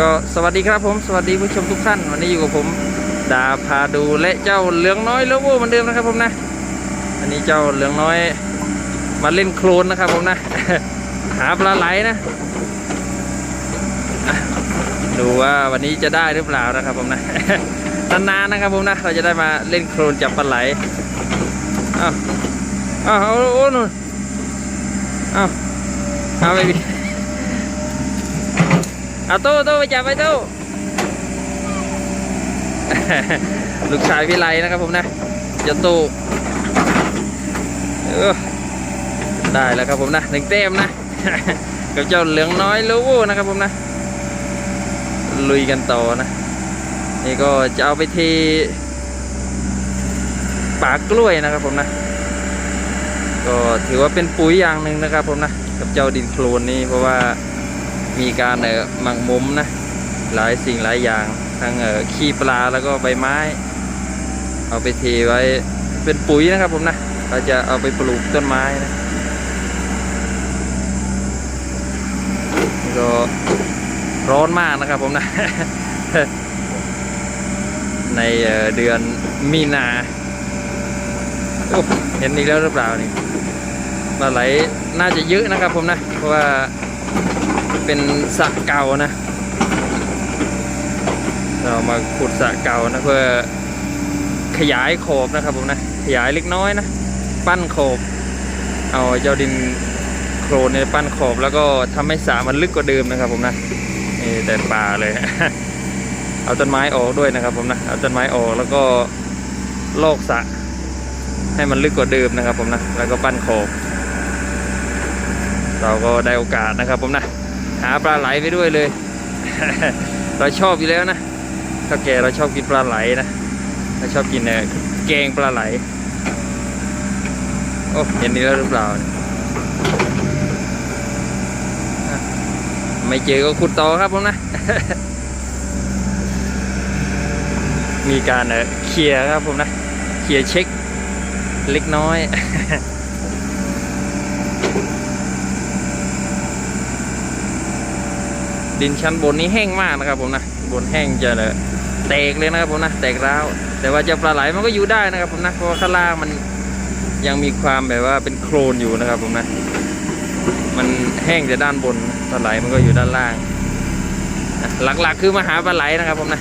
ก็สวัสดีครับผมสวัสดีผู้ชมทุกท่าน วันนี้อยู่กับผมดาพาดูและเจ้าเหลืองน้อยเลโวเหมือนเดิมนะครับผมนะ อันนี้เจ้าเหลืองน้อยมาเล่นโคลนนะครับผมนะ หาปลาไหลนะ ดูว่าวันนี้จะได้หรือเปล่านะครับผมนะนานๆนะครับผมนะเราจะได้มาเล่นโคลนจับปลาไหลอ้าวอ้าวเอาโอ้นู่นอ้าวเอาไป เอาตู้ตู้ไปจับไปตู้ลูกชายวิไลนะครับผมนะจะตู้เออได้แล้วครับผมนะหนึ่งเต็มนะ กับเจ้าเหลืองน้อยลูวูนะครับผมนะ ลุยกันต่อนะ นี่ก็จะเอาไปทีปากกล้วยนะครับผมนะ ก็ถือว่าเป็นปุ๋ยอย่างหนึ่งนะครับผมนะ กับเจ้าดินโคลนนี้เพราะว่า มีการเออหมักมุมนะ หลายสิ่งหลายอย่างทั้งเออขี้ปลาแล้วก็ใบไม้ เอาไปเทไว้เป็นปุ๋ยนะครับผมนะเราจะเอาไปปลูกต้นไม้นะก็ร้อนมากนะครับผมนะ ในเดือนมีนาเห็นอีกแล้วหรือเปล่านี่ปลาไหลน่าจะเยอะนะครับผมนะ เพราะว่า เป็นสระเก่านะ เรามาขุดสระเก่านะเพื่อขยายโขบนะครับผมนะ ขยายเล็กน้อยนะ ปั้นโขบ เอาเจ้าดินโครนเนี่ยปั้นโขบแล้วก็ทำให้สระมันลึกกว่าเดิมนะครับผมนะนี่แต่ป่าเลย เอาต้นไม้ออกด้วยนะครับผมนะเอาต้นไม้ออกแล้วก็ลกสระให้มันลึกกว่าเดิมนะครับผมนะแล้วก็ปั้นโขบเราก็ได้โอกาสนะครับผมนะ หาปลาไหลไปด้วยเลย เราชอบอยู่แล้วนะถ้าแกเราชอบกินปลาไหลนะเราชอบกินเอ่อแกงปลาไหลโอ้เห็นนี่แล้วหรือเปล่า ไม่เจอก็ขุดต่อครับผมนะ มีการเอ่อเคลียร์ครับผมนะ เคลียร์เช็คเล็กน้อย ดินชั้นบนนี้แห้งมากนะครับผมนะบนแห้งจะเลยแตกเลยนะครับผมนะแตกร้าวแต่ว่าจะปลาไหลมันก็อยู่ได้นะครับผมนะเพราะข้างล่างมันยังมีความแบบว่าเป็นโคลนอยู่นะครับผมนะมันแห้งแต่ด้านบนปลาไหลมันก็อยู่ด้านล่างหลักๆคือมาหาปลาไหลนะครับผมนะ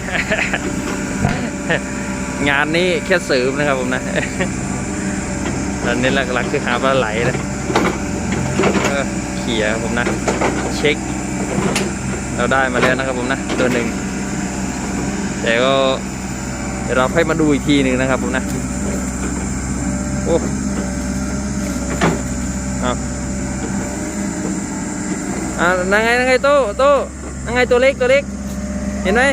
งานนี้แค่เสริมนะครับผมนะตอนนี้หลักๆคือหาปลาไหลนะเขี่ยผมนะ เช็ค เราได้มาแล้วนะครับผมนะตัวหนึ่งแต่ก็เดี๋ยวเราค่อยมาดูอีกทีหนึ่งนะครับผมนะโอ้เอาอ่านั่งไงนั่งไงโตโตนั่งไงตัวเล็กตัวเล็ก เห็นไหม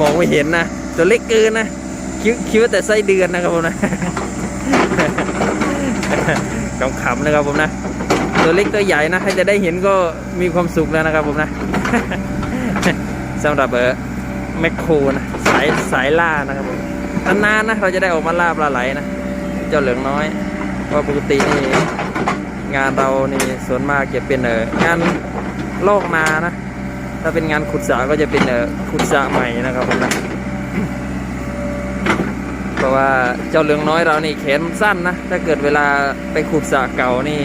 มองไม่เห็นนะ ตัวเล็กเกินนะคิ้วคิ้วแต่ไส้เดือนนะครับผมนะ ขำๆนะครับผมนะ ตัวเล็กตัวใหญ่นะให้จะได้เห็นก็มีความสุขแล้วนะครับผมนะสำหรับเออแมคโครนะสายสายล่านะครับผมนานๆนะเราจะได้ออกมาล่าปลาไหลนะ เจ้าเหลืองน้อยเพราปกตินี่งานเรานี่ส่วนมากจะเป็นเอองานลอกนานะ ถ้าเป็นงานขุดสระก็จะเป็นเออขุดสระใหม่นะครับผมนะ เพราะว่าเจ้าเหลืองน้อยเรานี่แขนมันสั้นนะ ถ้าเกิดเวลาไปขุดสระเก่านี่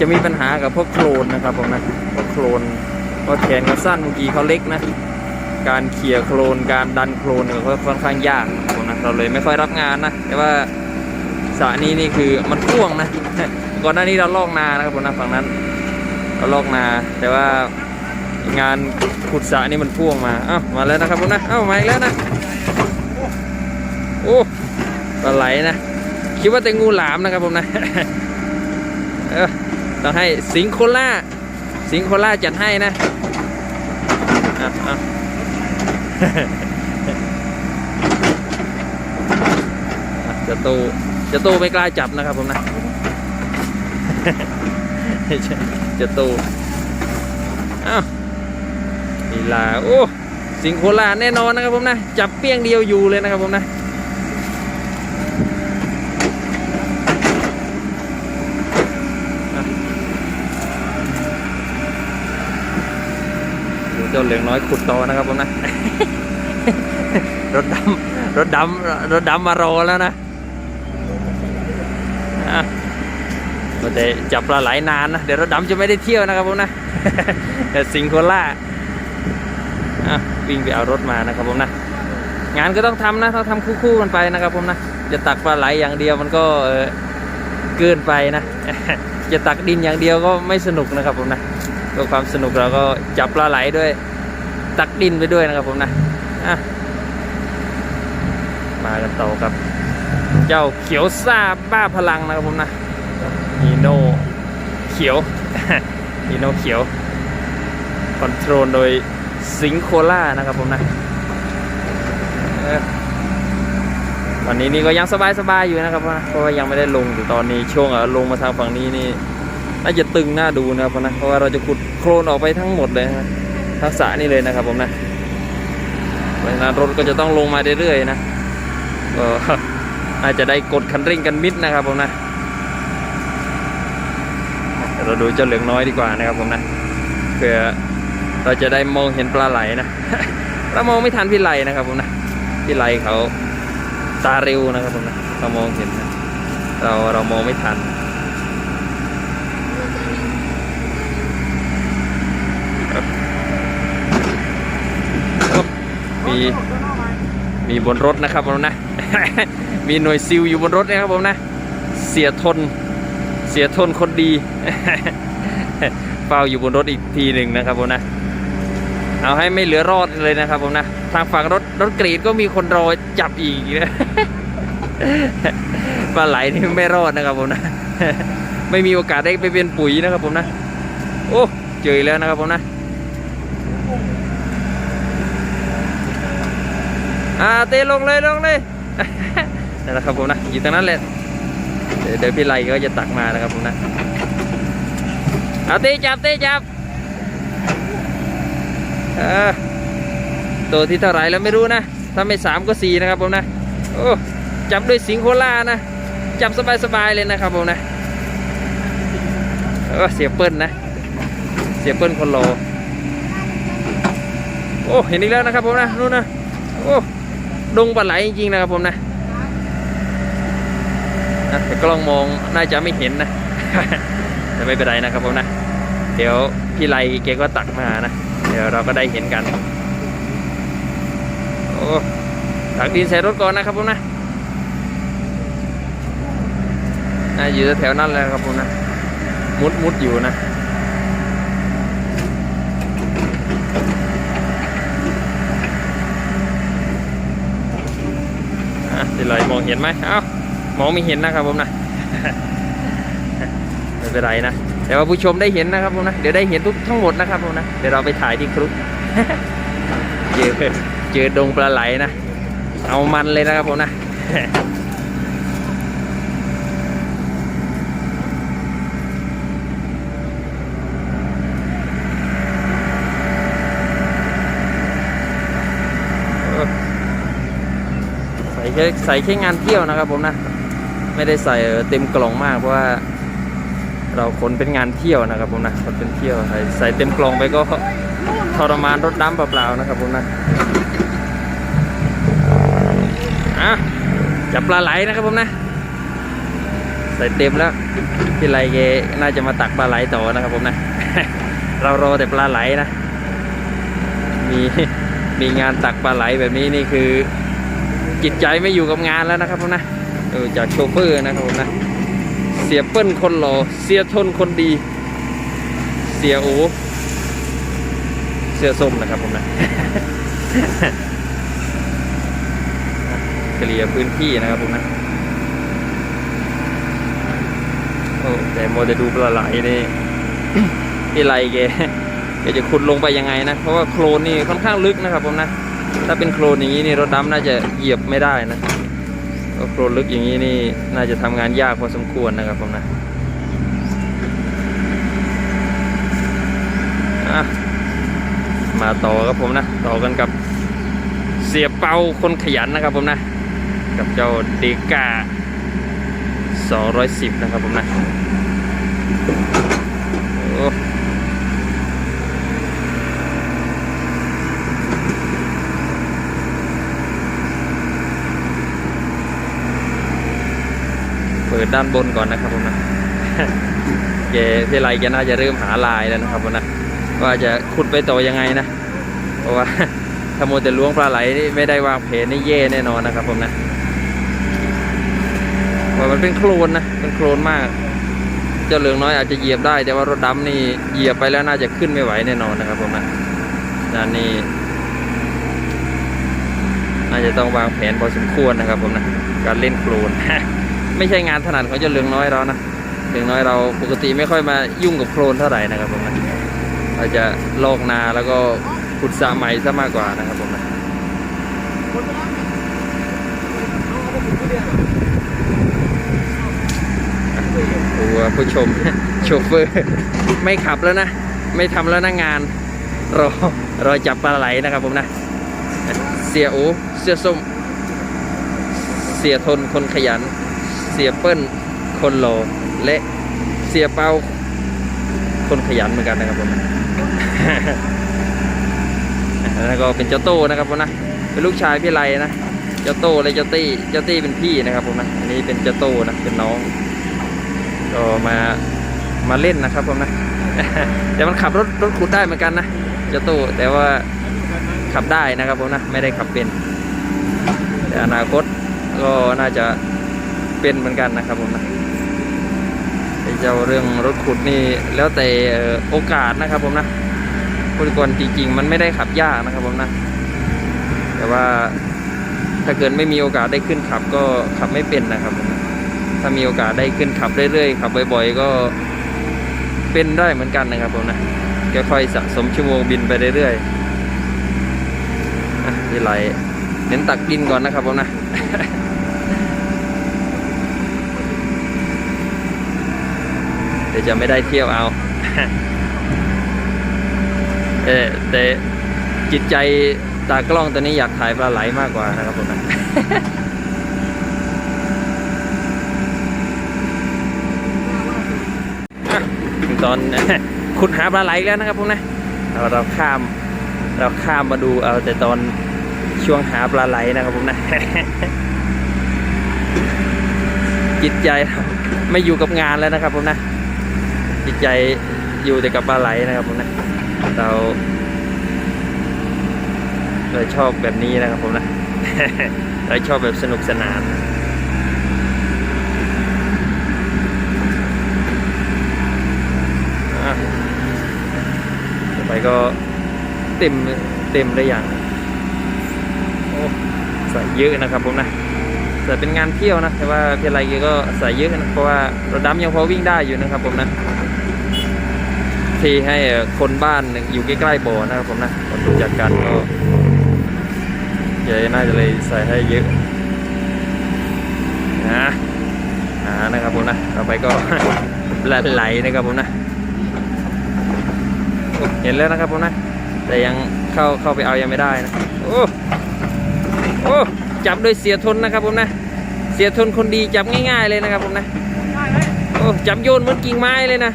จะมีปัญหากับพวกโคลนนะครับผมนะพวกโคลนเพราะแขนเขาสั้นบางทีเขาเล็กนะ การเขี่ยโคลนการดันโคลนเนี่ยค่อนข้างยากนะครับผมนะเราเลยไม่ค่อยรับงานนะแต่ว่าสระนี้นี่คือมันพ่วงนะก่อนหน้านี้เราลอกนานะครับผมนะฝั่งนั้น เราลอกนา แต่ว่างานขุดสระนี่มันพ่วงมาอ้ามาแล้วนะครับผมนะเอ้ามาอีกแล้วนะ โอ้ปลาไหลนะคิดว่าแต่งูหลามนะครับผมนะเออต้องให้สิงโคล่าสิงโคล่าจัดให้นะอะอะอะจะตูจะตูไม่กล้าจับนะครับผมนะจะจะตูอ้าวนีลาโอ้สิงโคล่าแน่นอนนะครับผมนะ จับเปี้ยงเดียวอยู่เลยนะครับผมนะ เจ้าเหลืองน้อยขุดต่อนะครับผมนะ รถดำรถดำรถดำมารอแล้วนะเราจะจับปลาไหลนานนะ เดี๋ยวรถดำจะไม่ได้เที่ยวนะครับผมนะแต่สิงโคล่าวิ่งไปเอารถมานะครับผมนะ งานก็ต้องทำนะต้องทำคู่ๆกันไปนะครับผมนะจะตักปลาไหลอย่างเดียวมันก็เกินไปนะ จะตักดินอย่างเดียวก็ไม่สนุกนะครับผมนะ เพื่อความสนุกเราก็จับปลาไหลด้วย ตักดินไปด้วยนะครับผมนะอะมากันต่อครับ เจ้าเขียวซาบ้าพลังนะครับผมนะฮีโน่เขียวฮีโน่เขียวคอนโทรลโดยสิงโคล่านะครับผมนะเออวันนี้นี่ก็ยังสบายๆอยู่นะครับเพราะว่ายังไม่ได้ลงอยู่ตอนนี้ช่วงเออลงมาทางฝั่งนี้นี่ น่าจะตึงหน้าดูนะครับนะเพราะว่าเราจะขุดโคลนออกไปทั้งหมดเลยนะทักษะนี่เลยนะครับผมนะเพราะฉะนั้นรถก็จะต้องลงมาเรื่อยๆนะก็อาจจะได้กดคันเร่งกันมิดนะครับผมนะเดี๋ยวเราดูเจ้าเหลืองน้อยดีกว่านะครับผมนะเพื่อเราจะได้มองเห็นปลาไหลนะเรามองไม่ทันพี่ไหลนะครับผมนะพี่ไหลเขาตาเร็วนะครับผมนะเรามองเห็นนะเราเรามองไม่ทัน มีมีบนรถนะครับผมนะ มีหน่วยซิลอยู่บนรถนะครับผมนะ เสียทน เสียทนคนดี เฝ้าอยู่บนรถอีกทีหนึ่งนะครับผมนะ เอาให้ไม่เหลือรอดเลยนะครับผมนะ ทางฝั่งรถรถกรีดก็มีคนรอจับอีกนะปลาไหลนี่ไม่รอดนะครับผมนะ ไม่มีโอกาสได้ไปเป็นปุ๋ยนะครับผมนะ โอ้ เจอแล้วนะครับผมนะ อ่าเตะลงเลยลงเลยนั่นแหละครับผมนะอยู่ตรงนั้นแหละเดี๋ยวเดี๋ยวพี่ไลก็จะตักมานะครับผมนะเอาเตะจับเตะจับตัวที่เท่าไหร่แล้วไม่รู้นะ ถ้าไม่สามก็สี่นะครับผมนะโอ้จับด้วยสิงโคล่านะ จับสบายๆเลยนะครับผมนะเออเสียเปิ้ลนะ เสียเปิ้ลคนรอโอ้ เห็นอีกแล้วนะครับผมนะนู่นนะ โอ้ ดงปลาไหลจริงๆนะครับผมนะนะแต่กล้องมองน่าจะไม่เห็นนะ แต่ไม่เป็นไรนะครับผมนะ เดี๋ยวพี่ไลแกก็ตักมานะ เดี๋ยวเราก็ได้เห็นกันโอ้ตักดินใส่รถก่อนนะครับผมนะน่าอยู่แถวนั้นแหละครับผมนะ มุดมุดอยู่นะ อะพี่ไลมองเห็นไหมเอ้ามองไม่เห็นนะครับผมนะไม่เป็นไรนะแต่ว่าผู้ชมได้เห็นนะครับผมนะเดี๋ยวได้เห็นทุกทั้งหมดนะครับผมนะเดี๋ยวเราไปถ่ายที่ครุกเจอเจอดงปลาไหลนะ เอามันเลยนะครับผมนะ แค่ใส่แค่งานเที่ยวนะครับผมนะ ไม่ได้ใส่เต็มกล่องมากเพราะว่า เราขนเป็นงานเที่ยวนะครับผมนะขนเป็นเที่ยวใส่ใส่เต็มกล่องไปก็ทรมานรถดำเปล่าๆนะครับผมนะอะจับปลาไหลนะครับผมนะ ใส่เต็มแล้วพี่ไหลแกน่าจะมาตักปลาไหลต่อนะครับผมนะ เรารอแต่ปลาไหลนะ มีมีงานตักปลาไหลแบบนี้นี่คือ จิตใจไม่อยู่กับงานแล้วนะครับผมนะเออจากโชเฟอร์นะครับผมนะ เสียเปิ้ลคนหล่อเสียทนคนดี เสียโอเสียส้มนะครับผมนะเกลี่ยพื้นที่นะครับผมนะโอ้แต่โมจะดูปลาไหลนี่ที่ไรแกแกจะขุดลงไปยังไงนะ เพราะว่าโคลนนี่ค่อนข้างลึกนะครับผมนะ ถ้าเป็นโคลนอย่างนี้นี่รถดำน่าจะเหยียบไม่ได้นะราะโคลนลึกอย่างนี้นี่น่าจะทำงานยากพอสมควรนะครับผมนะอะมาต่อครับผมนะ ต่อกันกับเสียเปาคนขยันนะครับผมนะ กับเจ้าเดกา210 นะครับผมนะโอ้ ด้านบนก่อนนะครับผมนะแกพี่ไรแกน่าจะเริ่มหาลายแล้วนะครับผมนะว่าจะขุดไปต่อยังไงนะ เพราะว่าถ้าโมวแต่ล้วงปลาไหลนี่ไม่ได้วางแผนนี่แย่แน่นอนนะครับผมนะเพราะมันเป็นโคลนนะเป็นโคลนมาก เจ้าเหลืองน้อยอาจจะเหยียบได้แต่ว่ารถดำนี่เหยียบไปแล้วน่าจะขึ้นไม่ไหวแน่นอนนะครับผมนะด้านนี้น่าจะต้องวางแผนพอสมควรนะครับผมนะ การเล่นโคลน ไม่ใช่งานถนัดของเจ้าเหลืองน้อยเรานะเหลืองน้อยเราปกติไม่ค่อยมายุ่งกับโคลนเท่าไหร่นะครับผมนะเราจะลอกนาแล้วก็ขุดสระใหม่ซะมากกว่านะครับผมนะตัวผู้ชมโชเฟอร์ ไม่ขับแล้วนะ ไม่ทำแล้วนะงาน รอรอจับปลาไหลนะครับผมนะ เสียโอเสียส้ม เสียทนคนขยัน เสียเปิ้ลคนโลและเสียเปาคนขยันเหมือนกันนะครับผมแล้วก็เป็นเจ้าโต้นะครับผมนะเป็นลูกชายพี่ไรนะเจ้าโต้และเจ้าตี้เจ้าตี้เป็นพี่นะครับผมนะอันนี้เป็นเจ้าโต้นะเป็นน้องก็มามาเล่นนะครับผมนะแต่มันขับรถรถขุดได้เหมือนกันนะเจ้าโต้แต่ว่าขับได้นะครับผมนะไม่ได้ขับเป็นแต่อนาคตก็น่าจะ เป็นเหมือนกันนะครับผมนะไอเจ้าเรื่องรถขุดนี่แล้วแต่โอกาสนะครับผมนะพูดก่อนจริงๆ มันไม่ได้ขับยากนะครับผมนะ แต่ว่าถ้าเกิดไม่มีโอกาสได้ขึ้นขับก็ขับไม่เป็นนะครับผมนะถ้ามีโอกาสได้ขึ้นขับเรื่อยๆขับบ่อยๆก็เป็นได้เหมือนกันนะครับผมนะค่อยๆสะสมชั่วโมงบินไปเรื่อยๆอะพี่ไหลเน้นตักดินก่อนนะครับผมนะ เดี๋ยวจะไม่ได้เที่ยวเอาเออแต่จิตใจตากล้องตัวนี้อยากถ่ายปลาไหลมากกว่านะครับผมนะอะถึงตอนขุดหาปลาไหลอีกแล้วนะครับผมนะเราเราข้าม เราข้ามมาดูเอาแต่ตอนช่วงหาปลาไหลนะครับผมนะ จิตใจเราไม่อยู่กับงานแล้วนะครับผมนะจิต ใจอยู่แต่กับปลาไหลนะครับผมนะเราเราชอบแบบนี้นะครับผมนะเราชอบแบบสนุกสนานต่อไปก็เต็มเต็มได้อย่างโอ้ใส่เยอะนะครับผมนะใส่เป็นงานเที่ยวนะแต่ว่าเพียไรกก็ใส่เยอะนะเพราะว่ารถดำยังพอวิ่งได้อยู่นะครับผมนะ ที่ให้คนบ้านอยู่ใกล้ๆบ่อนะครับผมนะคนรู้จักกันก็ใหญ่น่าจะเลยใส่ให้เยอะนะหานะครับผมนะต่อไปก็ไหลๆนะครับผมนะ เห็นแล้วนะครับผมนะ แต่ยังเข้าเข้าไปเอายังไม่ได้นะโอ้โอ้จับโดยเสียทนนะครับผมนะ เสียทนคนดีจับง่ายๆเลยนะครับผมนะโอ้จับโยนเหมือนกิ่งไม้เลยนะ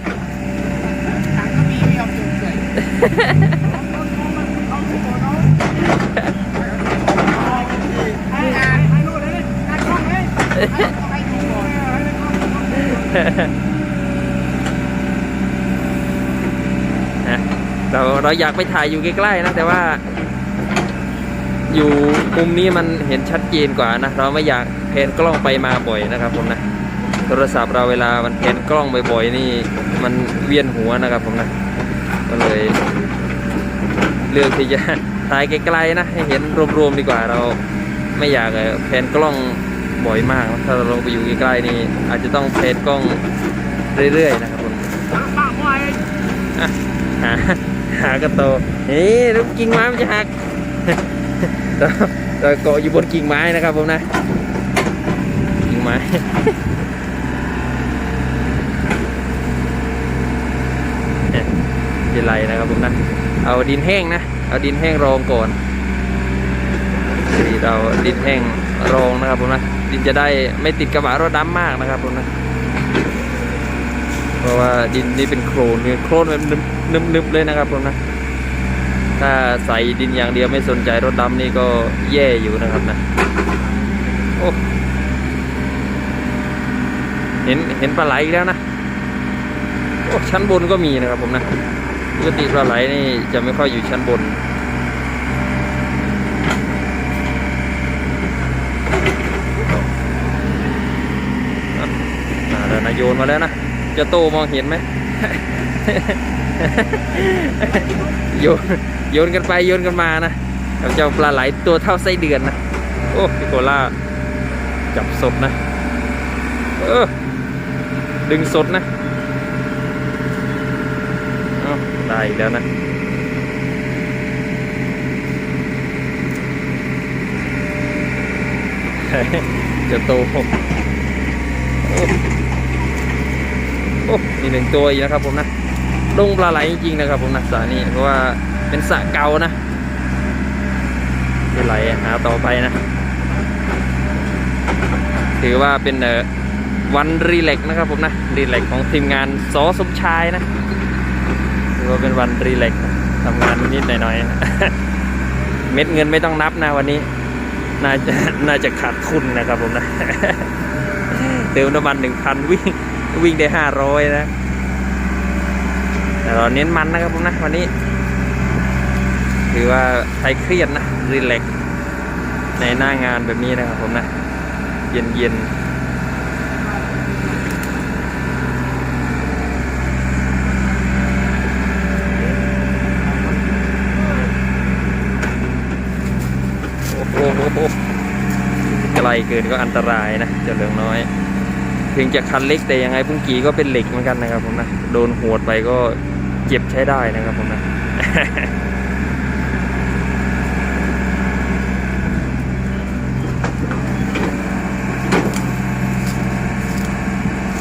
เราเราอยากไปถ่ายอยู่ใกล้ๆนะ แต่ว่า อยู่มุมนี้มันเห็นชัดเจนกว่านะ เราไม่อยากแพนกล้องไปมาบ่อยนะครับผมนะโทรศัพท์เราเวลามันแพนกล้องบ่อยๆนี่ มันเวียนหัวนะครับผมนะก็เลย เลือกที่จะถ่ายไกลๆนะให้เห็นรวมๆดีกว่าเราไม่อยากเอ่อแพนกล้องบ่อยมาก ถ้าเราไปอยู่ใกล้ๆนี่อาจจะต้องแพนกล้องเรื่อยๆนะครับผมหาหากระโตนี่ลูกกิ่งไม้มันจะหักเราเราเกาะอยู่บนกิ่งไม้นะครับผมนะกิ่งไม้เนี่ยเป็นไรนะครับผมนะ เอาดินแห้งนะ เอาดินแห้งรองก่อนนี่เราดินแห้งรองนะครับผมนะ ดินจะได้ไม่ติดกระบะรถดำมากนะครับผมนะ เพราะว่าดินนี่เป็นโคลนคือโคลนแบบนึบๆเลยนะครับผมนะ ถ้าใส่ดินอย่างเดียวไม่สนใจรถดำนี่ก็แย่อยู่นะครับนะ โอ้เห็นเห็นปลาไหลแล้วนะ โอ้ชั้นบนก็มีนะครับผมนะ ปกติปลาไหลนี่จะไม่ค่อยอยู่ชั้นบน มาแล้วนะโยนมาแล้วนะ จะโตมองเห็นไหม โยนโยนกันไปโยนกันมานะกับเจ้าปลาไหลตัวเท่าไส้เดือนนะ โอ้พิโกล่าจับสดนะ เออ ดึงสดนะ อาได้อีกแล้วนะเจะโตโอ้โอ้นี่หนึ่งตัวอีกนะครับผมนะลงปลาไหลจริงๆนะครับผมนะสระนี้เพราะว่าเป็นสะเกานะปไหลหาต่อไปนะ ถือว่าเป็นเอ่อวันรีแลกนะครับผมนะรีแลกของทีมงานสอสมชายนะ อว่าเป็นวันรีแลกซ์ทำงานนิดๆหน่อยๆ เม็ดเงินไม่ต้องนับนะวันนี้ น่าจะน่าจะขาดทุนนะครับผมนะ เติมน้ำมันหนึ่งพันวิ่งวิ่งได้ห้าร้อยนะแต่เราเน้นมันนะครับผมนะวันนี้ถือว่าใครเครียดนะรีแลกซ์ในหน้างานแบบนี้นะครับผมนะ เย็นเย็นๆโอ้โห ไกลเกินก็อันตรายนะเจ้าเหลืองน้อยถึงจะคันเล็กแต่ยังไงพุ่งกีก็เป็นเหล็กเหมือนกันนะครับผมนะโดนหวดไปก็เจ็บใช้ได้นะครับผมนะ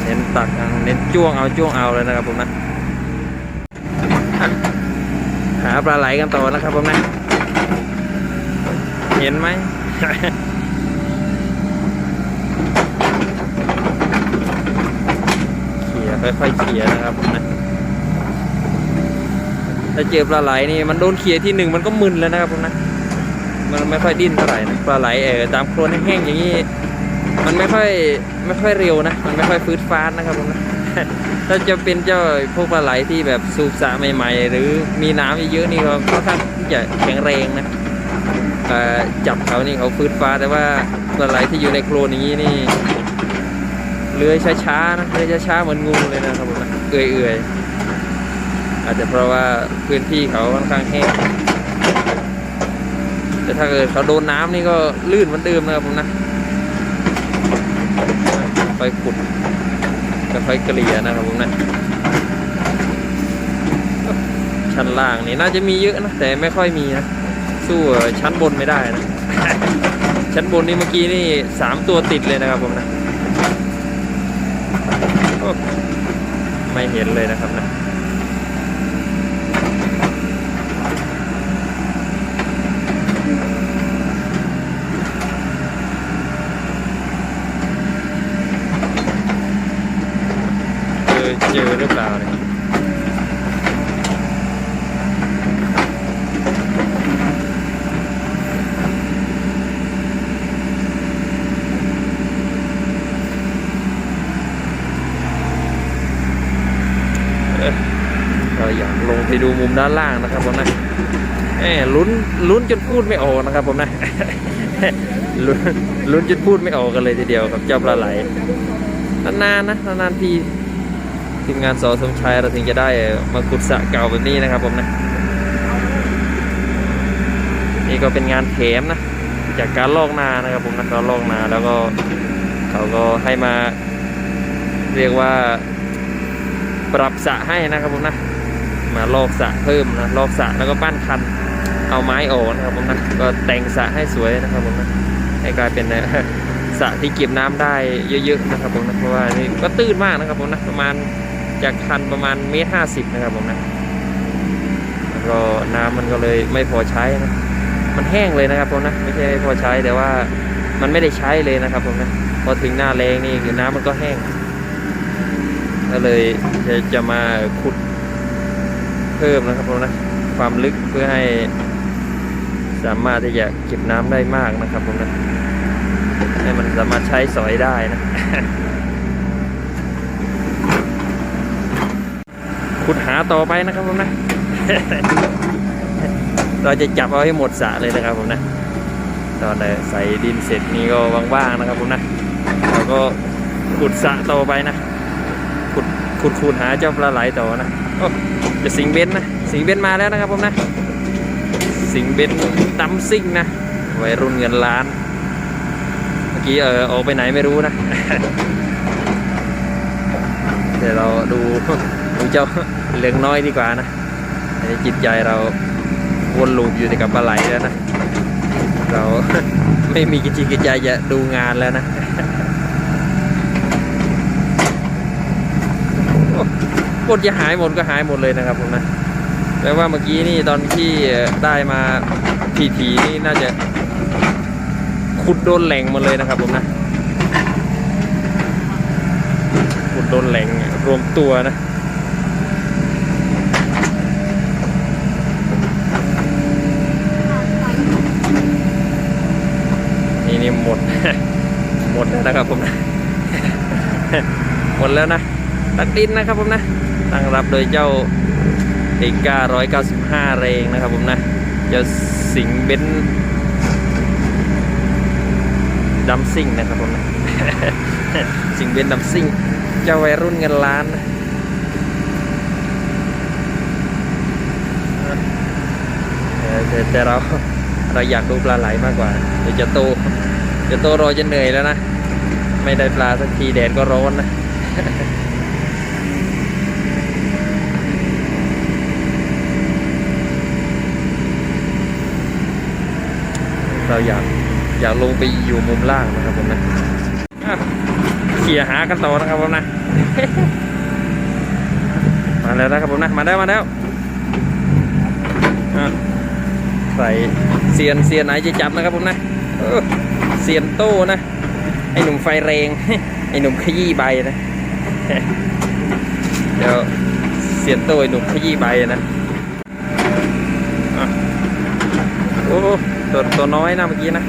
เน้นตักเน้นจ้วงเอาจ้วงเอาเลยนะครับผมนะหาปลาไหลกันต่อนะครับผมนะ เห็นไหม เขี่ยค่อยๆเขี่ยนะครับผมนะถ้าเจอปลาไหลนี่มันโดนเขี่ยที่หนึ่งมันก็มึนแล้วนะครับผมนะ มันไม่ค่อยดิ้นเท่าไหร่นะปลาไหลเออตามโคลนแห้งๆอย่างนี้ มันไม่ค่อยไม่ค่อยเร็วนะ มันไม่ค่อยฟืดฟาดนะครับผมนะถ้าจะเป็นเจ้าพวกปลาไหลที่แบบสูบสระใหม่ ๆ หรือมีน้ำเยอะๆนี่ก็ค่อนข้างที่จะแข็งแรงนะ จับเขานี่เขาฟืดฟ้าแต่ว่าปลาไหลที่อยู่ในโคลนอย่างนี้นี่เลื้อยช้าๆนะเลื้อยช้าๆเหมือนงูเลยนะครับผมนะเอื่อยๆอาจจะเพราะว่าพื้นที่เขาค่อนข้างแห้งแต่ถ้าเกิดเขาโดนน้ำนี่ก็ลื่นเหมือนเดิมนะครับผมนะค่อยขุดค่อยเกลี่ยนะครับผมนะชั้นล่างนี่น่าจะมีเยอะนะแต่ไม่ค่อยมีนะ สู้ชั้นบนไม่ได้นะ ชั้นบนนี่เมื่อกี้นี่สามตัวติดเลยนะครับผมนะไม่เห็นเลยนะครับนะ เจอเจอหรือเปล่าเนี่ยเอ๊ะเรา อยากลงไปดูมุมด้านล่างนะครับผมนะเอ้ลุ้นลุ้นจนพูดไม่ออกนะครับผมนะลุ้นลุ้นจนพูดไม่ออกกันเลยทีเดียวกับเจ้าปลาไหลนานๆนะนานๆทีทีมงานสอสมชายเราถึงจะได้มาขุดสระเก่าแบบนี้นะครับผมนะนี่ก็เป็นงานแถมนะ จากการลอกนานะครับผมนะเราลอกนาแล้วก็เขาก็ให้มาเรียกว่าปรับสระให้นะครับผมนะ มาลอกสระเพิ่มนะลอกสระแล้วก็ปั้นคันเอาไม้ออนะครับผมนะก็แต่งสระให้สวยนะครับผมนะให้กลายเป็นสระที่เก็บน้ำได้เยอะๆนะครับผมนะเพราะว่านี่ก็ตื้นมากนะครับผมนะประมาณจากคันประมาณเมตรห้าสิบนะครับผมนะแล้วก็น้ำมันก็เลยไม่พอใช้นะมันแห้งเลยนะครับผมนะไม่ใช่ไม่พอใช้แต่ว่ามันไม่ได้ใช้เลยนะครับผมนะพอถึงหน้าแรงนี่คือน้ำมันก็แห้งก็เลยจะมาขุด เพิ่มนะครับผมนะความลึกเพื่อให้สามารถที่จะเก็บน้ำได้มากนะครับผมนะให้มันสามารถใช้สอยได้นะขุดหาต่อไปนะครับผมนะ เราจะจับเอาให้หมดสะเลยนะครับผมนะตอนใส่ดินเสร็จนี้ก็ว่างๆนะครับผมนะเราก็ขุดสะต่อไปนะขุดขุดขุดหาเจ้าปลาไหลต่อนะ จะสิงเบนนะ สิงเบนมาแล้วนะครับผมนะ สิงเบนดัมซิ่งนะวัยรุ่นเงินล้าน เมื่อกี้เออออกไปไหนไม่รู้นะ เดี๋ยวเราดูดูเจ้าเหลืองน้อยดีกว่านะในจิตใจเราวนลูปอยู่แต่กับปลาไหลแล้วนะ เราไม่มีกิจกิจใจจะดูงานแล้วนะ กดจะหายหมดก็หายหมดเลยนะครับผมนะแปลว่าเมื่อกี้นี่ตอนที่ได้มาทีๆนี่น่าจะขุดโดนแหล่งหมดเลยนะครับผมนะขุดโดนแหล่งรวมตัวนะนี่นี่หมด หมดแล้วนะครับผมนะ หมดแล้วนะตักดินนะครับผมนะ ตั้งรับโดยเจ้าเอการ้อยเก้าสิบห้าเรงนะครับผมนะเจ้าสิงเบนดัมซิ่งนะครับผมนะสิงเบนดัมซิ่งเจ้าวัยรุ่นเงินล้านนะเออแต่แต่เราเราอยากดูปลาไหลมากกว่าเดี๋ยวจะโตจะโตรอจะเหนื่อยแล้วนะ ไม่ได้ปลาสักทีแดดก็ร้อนนะ เราอยากอยากลงไปอยู่มุมล่างนะครับผมนะอะเขี่ยหากันต่อนะครับผมนะ มาแล้วนะครับผมนะ มาแล้วมาแล้วอะใส่เซียนเซียนไหนจะจับนะครับผมนะเออเซียนโต้นะ ไอหนุ่มไฟแรง ไอหนุ่มขยี้ใบนะ เดี๋ยวเซียนโต้ไอหนุ่มขยี้ใบนะอะโอ้ ตัวตัวน้อยนะเมื่อกี้นะ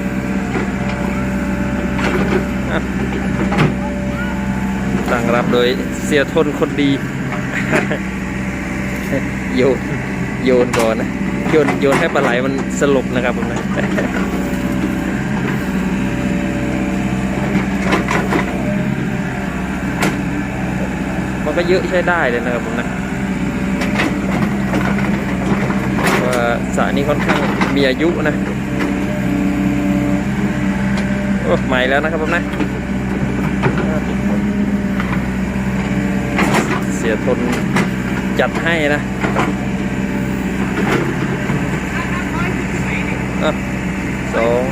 ตั้งรับโดยเสียทนคนดี โยนโยนก่อนนะ โยนโยนให้ปลาไหลมันสลบนะครับผมนะมันก็เยอะใช้ได้เลยนะครับผมนะว่าสระนี้ค่อนข้างมีอายุนะ ใหม่แล้วนะครับผมนะเสียทนจัดให้นะอะสอง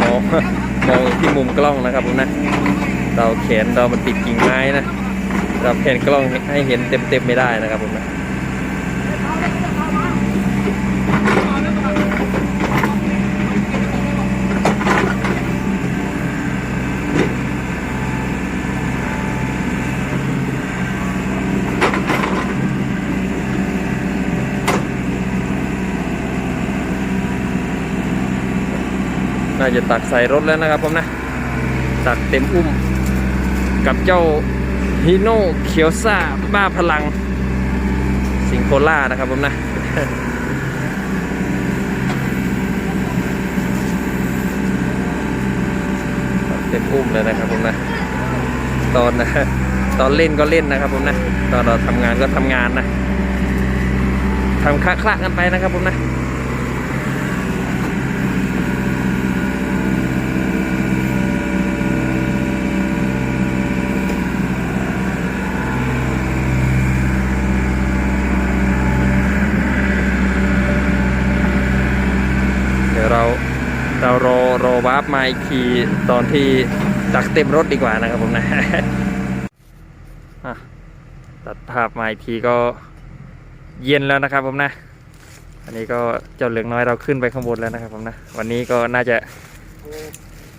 มองมองที่มุมกล้องนะครับผมนะเราแขนเรามันติดกิ่งไม้นะเราแผนกล้องให้เห็นเต็มๆไม่ได้นะครับผมนะ น่าจะตักใส่รถแล้วนะครับผมนะ ตักเต็มอุ้ม กับเจ้าฮิโน่เขียวซ่าบ้าพลัง สิงโคล่านะครับผมนะตักเต็มอุ้มเลยนะครับผมนะ ตอนนะตอนเล่นก็เล่นนะครับผมนะ ตอนเราทำงานก็ทำงานนะทำคละคละกันไปนะครับผมนะ เดี๋ยวเราเรารอรอวาร์ป มาอีกทีตอนที่ตักเต็มรถดีกว่านะครับผมนะตัดภาพมาอีกทีก็เย็นแล้วนะครับผมนะ อันนี้ก็เจ้าเหลืองน้อยเราขึ้นไปข้างบนแล้วนะครับผมนะ วันนี้ก็น่าจะ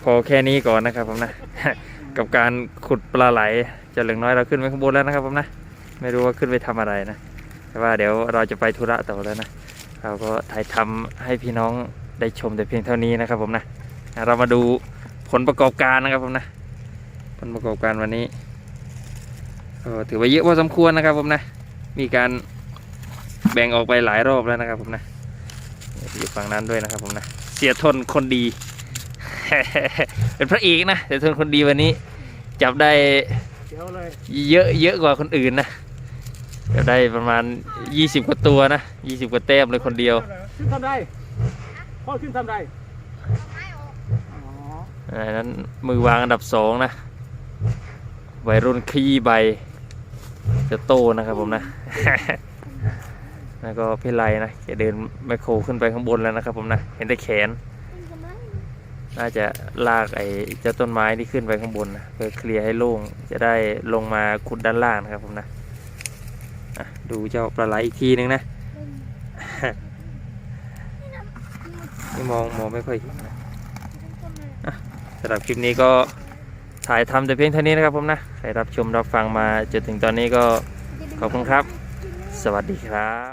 พอแค่นี้ก่อนนะครับผมนะ กับการขุดปลาไหลเจ้าเหลืองน้อยเราขึ้นไปข้างบนแล้วนะครับผมนะ ไม่รู้ว่าขึ้นไปทำอะไรนะ แต่ว่าเดี๋ยวเราจะไปธุระต่อแล้วนะ เราก็ถ่ายทำให้พี่น้องได้ชมแต่เพียงเท่านี้นะครับผมนะ เรามาดูผลประกอบการนะครับผมนะผลประกอบการวันนี้ถือว่าเยอะพอสมควรนะครับผมนะ มีการแบ่งออกไปหลายรอบแล้วนะครับผมนะอยู่ฝั่งนั้นด้วยนะครับผมนะ เสียทนคนดี เป็นพระเอกนะเสียทนคนดีวันนี้ จับได้เยอะเยอะกว่าคนอื่นนะจับได้ประมาณ 20 กว่าตัวนะ 20 กว่าแต้มเลยคนเดียว ขึ้นทำได้พ่อขึ้นทำได้ อันนั้นมือวางอันดับสองนะวัยรุ่นขี้ใบจะโตนะครับผมนะแล้วก็พี่ไลนะแกเดินแมคโครขึ้นไปข้างบนแล้วนะครับผมนะเห็นแต่แขน น่าจะลากไอ้เจ้าต้นไม้ที่ขึ้นไปข้างบนนะเพื่อเคลียร์ให้โล่งจะได้ลงมาขุดด้านล่างนะครับผมนะอะดูเจ้าปลาไหลอีกทีนึงนะนี่มองมองไม่ค่อยเห็นนะ สำหรับคลิปนี้ก็ถ่ายทำแต่เพียงเท่านี้นะครับผมนะใครรับชมรับฟังมาจนถึงตอนนี้ก็ขอบคุณครับ สวัสดีครับ